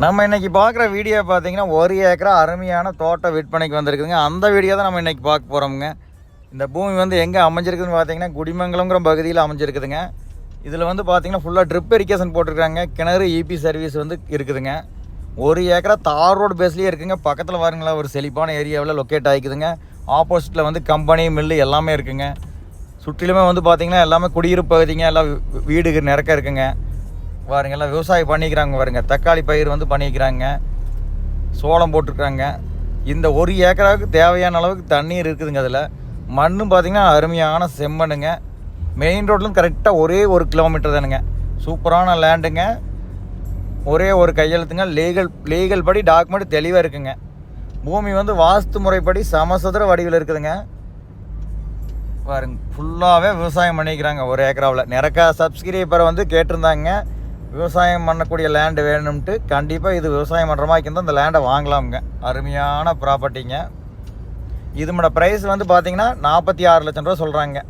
நம்ம இன்றைக்கி பார்க்குற வீடியோ பார்த்தீங்கன்னா ஒரு ஏக்கரா அருமையான தோட்டம் விற்பனைக்கு வந்திருக்குதுங்க. அந்த வீடியோ தான் நம்ம இன்றைக்கி பார்க்க போகிறோமுங்க இந்த பூமி வந்து எங்கே அமைஞ்சிருக்குதுன்னு பார்த்தீங்கன்னா குடிமங்கலங்கிற பகுதியில் அமைஞ்சிருக்குதுங்க. இதில் வந்து பார்த்திங்கன்னா ஃபுல்லாக ட்ரிப் இரிகேஷன் போட்டிருக்காங்க. கிணறு இபி சர்வீஸ் வந்து இருக்குதுங்க. ஒரு ஏக்கரா தார் ரோடு பேஸ்லேயே இருக்குங்க. பக்கத்தில் பாருங்களா ஒரு செழிப்பான ஏரியாவில் லொக்கேட் ஆகிக்குதுங்க. ஆப்போசிட்டில் வந்து கம்பெனி மில்லு எல்லாமே இருக்குங்க. சுற்றிலுமே வந்து பார்த்திங்கன்னா எல்லாமே குடியிருப்பு பகுதிங்க. எல்லாம் வீடு நிறக்க இருக்குங்க. பாருங்க எல்லாம் விவசாயம் பண்ணிக்கிறாங்க பாருங்க. தக்காளி பயிர் வந்து பண்ணிக்கிறாங்க. சோளம் போட்டிருக்காங்க. இந்த ஒரு ஏக்கராவுக்கு தேவையான அளவுக்கு தண்ணீர் இருக்குதுங்க அதில். மண்ணும் பார்த்தீங்கன்னா அருமையான செம்மண்ணுங்க. மெயின் ரோட்லேருந்து கரெக்டாக ஒரே ஒரு கிலோமீட்டர் தானுங்க. சூப்பரான லேண்டுங்க ஒரே ஒரு கையெழுத்துங்க. லீகல் லீகல் படி டாக்குமெண்ட் தெளிவாக இருக்குங்க. பூமி வந்து வாஸ்து முறைப்படி சமசதுர வடிவில் இருக்குதுங்க. பாருங்க ஃபுல்லாகவே விவசாயம் பண்ணிக்கிறாங்க ஒரு ஏக்கராவில். நிறக்கா சப்ஸ்கிரைபரை வந்து கேட்டிருந்தாங்க. விவசாயம் பண்ணக்கூடிய லேண்டு வேணும்ட்டு கண்டிப்பாக இது விவசாயம் பண்ணுற மாதிரி இருந்தால் இந்த லேண்டை வாங்கலாமுங்க. அருமையான ப்ராப்பர்ட்டிங்க இதுமோட ப்ரைஸ் வந்து பார்த்தீங்கன்னா நாற்பத்தி ஆறு லட்சம் ரூபா சொல்கிறாங்க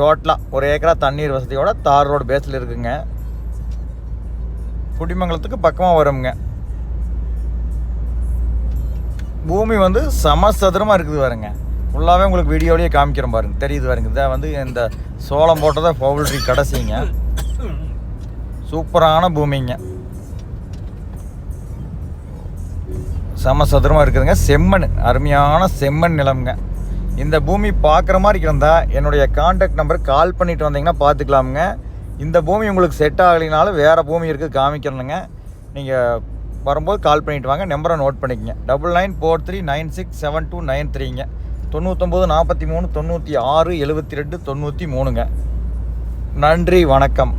டோட்டலாக ஒரு ஏக்கரா தண்ணீர் வசதியோட தார் ரோடு பேஸில் இருக்குங்க. குடிமங்கலத்துக்கு பக்கமாக வருங்க பூமி வந்து சமசதுரமாக இருக்குது பாருங்க. ஃபுல்லாகவே உங்களுக்கு வீடியோலேயே காமிக்கிறோம் பாருங்க. தெரியுது பாருங்க. இதான் வந்து இந்த சோளம் போட்டதை பவுல்ட்ரி கடைசிங்க. சூப்பரான பூமிங்க. சமசதுரமாக இருக்குதுங்க. செம்மண் அருமையான செம்மண் நிலம்ங்க. இந்த பூமி பார்க்குற மாதிரி இருந்தால் என்னுடைய காண்டாக்ட் நம்பருக்கு கால் பண்ணிட்டு வந்தீங்கன்னா பார்த்துக்கலாமுங்க. இந்த பூமி உங்களுக்கு செட் ஆகலைனாலும் வேறு பூமி இருக்குது காமிக்கிறனுங்க. நீங்கள் வரும்போது கால் பண்ணிட்டு வாங்க. நம்பரை நோட் பண்ணிக்கங்க. Double nine four three nine six seven two nine த்ரீங்க தொண்ணூற்றொம்பது நாற்பத்தி மூணு தொண்ணூற்றி ஆறு எழுபத்தி ரெண்டு தொண்ணூற்றி மூணுங்க. நன்றி வணக்கம்.